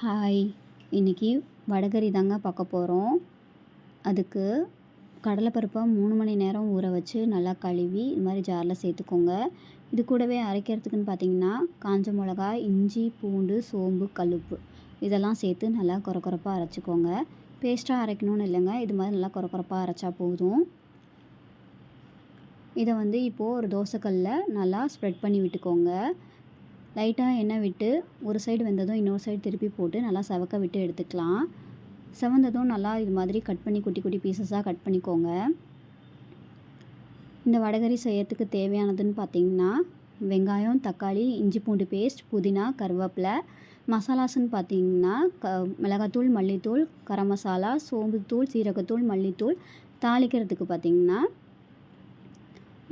Hi இன்றைக்கி வடகறி தாங்க பார்க்க போகிறோம் அதுக்கு கடலைப்பருப்பை மூணு மணி நேரம் ஊற வச்சு நல்லா கழுவி இது மாதிரி ஜாரில் சேர்த்துக்கோங்க. இது கூடவே அரைக்கிறதுக்குன்னு பார்த்தீங்கன்னா காஞ்ச மிளகா இஞ்சி பூண்டு சோம்பு கல்லுப்பு. இதெல்லாம் சேர்த்து நல்லா குறக்குறப்பாக அரைச்சிக்கோங்க. பேஸ்ட்டாக அரைக்கணும்னு இல்லைங்க. இது மாதிரி நல்லா குறக்குறப்பாக அரைச்சா போதும். இதை வந்து இப்போது ஒரு தோசைக்கல்லில் நல்லா ஸ்ப்ரெட் பண்ணி விட்டுக்கோங்க. லைட்டாக எண்ணெய் விட்டு ஒரு சைடு வெந்ததும் இன்னொரு சைடு திருப்பி போட்டு நல்லா செவக்க விட்டு எடுத்துக்கலாம். செவந்ததும் நல்லா இது மாதிரி கட் பண்ணி குட்டி குட்டி பீசஸாக கட் பண்ணிக்கோங்க. இந்த வடகறி செய்யறதுக்கு தேவையானதுன்னு பார்த்தீங்கன்னா வெங்காயம் தக்காளி இஞ்சி பூண்டு பேஸ்ட் புதினா கருவேப்பிலை மசாலாஸ்ன்னு பார்த்தீங்கன்னா க மிளகாத்தூள் மல்லித்தூள் கரம் மசாலா சோம்புத்தூள் சீரகத்தூள் மல்லித்தூள் தாளிக்கிறதுக்கு பார்த்திங்கன்னா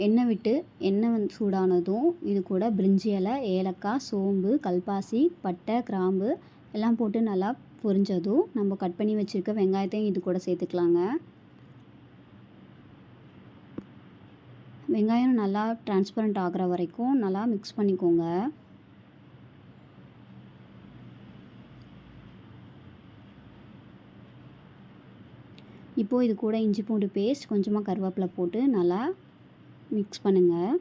எண்ணெய் விட்டு எண்ணெய் வந்து சூடானதும் இது கூட பிரிஞ்சி இலை ஏலக்காய் சோம்பு கல்பாசி பட்டை கிராம்பு எல்லாம் போட்டு நல்லா பொரிஞ்சதும் நம்ம கட் பண்ணி வச்சுருக்க வெங்காயத்தையும் இது கூட சேர்த்துக்கலாங்க. வெங்காயம் நல்லா டிரான்ஸ்பரண்ட் ஆகிற வரைக்கும் நல்லா மிக்ஸ் பண்ணிக்கோங்க. இப்போது இது கூட இஞ்சி பூண்டு பேஸ்ட் கொஞ்சமாக கருவேப்பிலை போட்டு நல்லா மிக்ஸ் பண்ணுங்கள்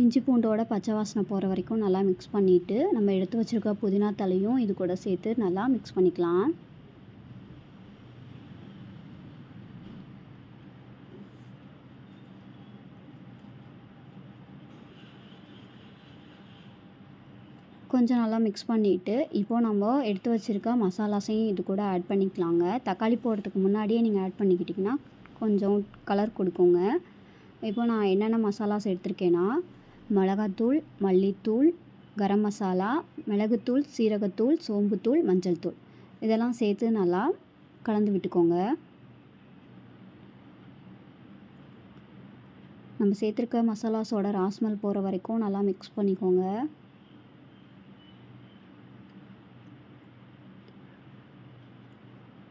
இஞ்சி பூண்டோட பச்சை வாசனை போகிற வரைக்கும் நல்லா மிக்ஸ் பண்ணிவிட்டு நம்ம எடுத்து வச்சுருக்க புதினா தலையும் இது கூட சேர்த்து நல்லா மிக்ஸ் பண்ணிக்கலாம். கொஞ்சம் நல்லா மிக்ஸ் பண்ணிவிட்டு இப்போது நம்ம எடுத்து வச்சுருக்க மசாலாஸையும் இது கூட ஆட் பண்ணிக்கலாங்க. தக்காளி போடுறதுக்கு முன்னாடியே நீங்கள் ஆட் பண்ணிக்கிட்டிங்கன்னா கொஞ்சம் கலர் கொடுக்குங்க. இப்போ நான் என்னென்ன மசாலாஸ் எடுத்திருக்கேன்னா மிளகாத்தூள் மல்லித்தூள் கரம் மசாலா மிளகுத்தூள் சீரகத்தூள் சோம்புத்தூள் மஞ்சள் தூள் இதெல்லாம் சேர்த்து நல்லா கலந்து விட்டுக்கோங்க. நம்ம சேர்த்துருக்க மசாலாஸோட ராஸ்மல் போகிற வரைக்கும் நல்லா மிக்ஸ் பண்ணிக்கோங்க.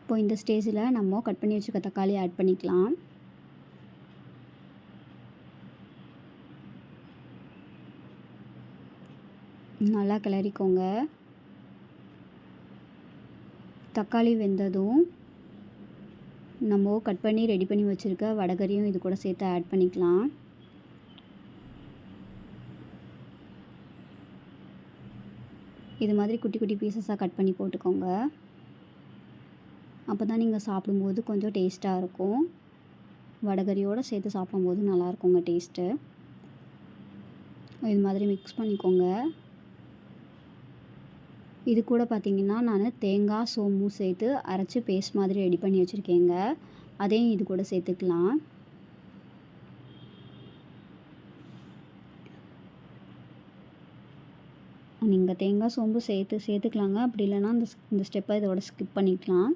இப்போ இந்த ஸ்டேஜில் நம்ம கட் பண்ணி வச்சுருக்க தக்காளி ஆட் பண்ணிக்கலாம். நல்லா கிளறிக்கோங்க. தக்காளி வெந்ததும் நம்ம கட் பண்ணி ரெடி பண்ணி வச்சுருக்க வடகரியும் இது கூட சேர்த்து ஆட் பண்ணிக்கலாம். இது மாதிரி குட்டி குட்டி பீசஸாக கட் பண்ணி போட்டுக்கோங்க. அப்போ தான் நீங்கள் சாப்பிடும்போது கொஞ்சம் டேஸ்ட்டாக இருக்கும். வடகரியோடு சேர்த்து சாப்பிடும்போது நல்லாயிருக்குங்க டேஸ்ட்டு இது மாதிரி மிக்ஸ் பண்ணிக்கோங்க. இது கூட பார்த்திங்கன்னா நான் தேங்காய் சோம்பும் சேர்த்து அரைச்சி பேஸ்ட் மாதிரி ரெடி பண்ணி வச்சுருக்கேங்க. அதையும் இது கூட சேர்த்துக்கலாம். நீங்கள் தேங்காய் சோம்பு சேர்த்து சேர்த்துக்கலாங்க. அப்படி இல்லைன்னா இந்த இந்த ஸ்டெப்பை இதோட ஸ்கிப் பண்ணிக்கலாம்.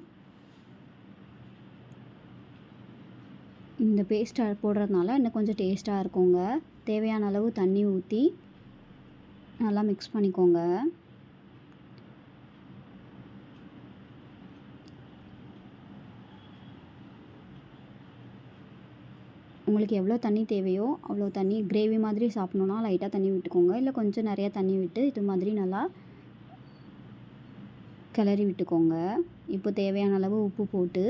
இந்த பேஸ்ட்டை போடுறதுனால இன்னும் கொஞ்சம் டேஸ்ட்டாக இருக்குங்க. தேவையான அளவு தண்ணி ஊற்றி நல்லா மிக்ஸ் பண்ணிக்கோங்க. உங்களுக்கு எவ்வளோ தண்ணி தேவையோ அவ்வளோ தண்ணி கிரேவி மாதிரி சாப்பிட்ணுன்னா லைட்டாக தண்ணி விட்டுக்கோங்க. இல்லை கொஞ்சம் நிறையா தண்ணி விட்டு இது மாதிரி நல்லா கிளறி விட்டுக்கோங்க. இப்போ தேவையான அளவு உப்பு போட்டு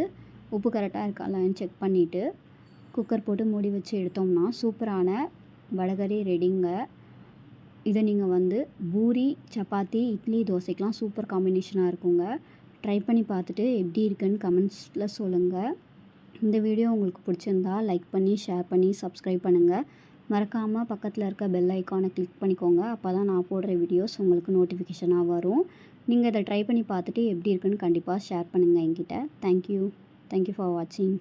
உப்பு கரெக்டாக இருக்கான்னு செக் பண்ணிவிட்டு குக்கர் போட்டு மூடி வச்சு எடுத்தோம்னா சூப்பரான வடகறி ரெடிங்க. இதை நீங்கள் வந்து பூரி சப்பாத்தி இட்லி தோசைக்கெலாம் சூப்பர் காம்பினேஷனாக இருக்குங்க. ட்ரை பண்ணி பார்த்துட்டு எப்படி இருக்குன்னு கமெண்ட்ஸில் சொல்லுங்கள் இந்த வீடியோ உங்களுக்கு பிடிச்சிருந்தா லைக் பண்ணி ஷேர் பண்ணி சப்ஸ்கிரைப் பண்ணுங்கள் மறக்காமல் பக்கத்தில் இருக்க பெல் ஐக்கானை கிளிக் பண்ணிக்கோங்க. அப்போ தான் நான் போடுற வீடியோஸ் உங்களுக்கு நோட்டிஃபிகேஷனாக வரும். நீங்கள் இதை ட்ரை பண்ணி பார்த்துட்டு எப்படி இருக்குன்னு கண்டிப்பாக ஷேர் பண்ணுங்கள் என்கிட்ட. தேங்க்யூ தேங்க்யூ ஃபார் வாட்சிங்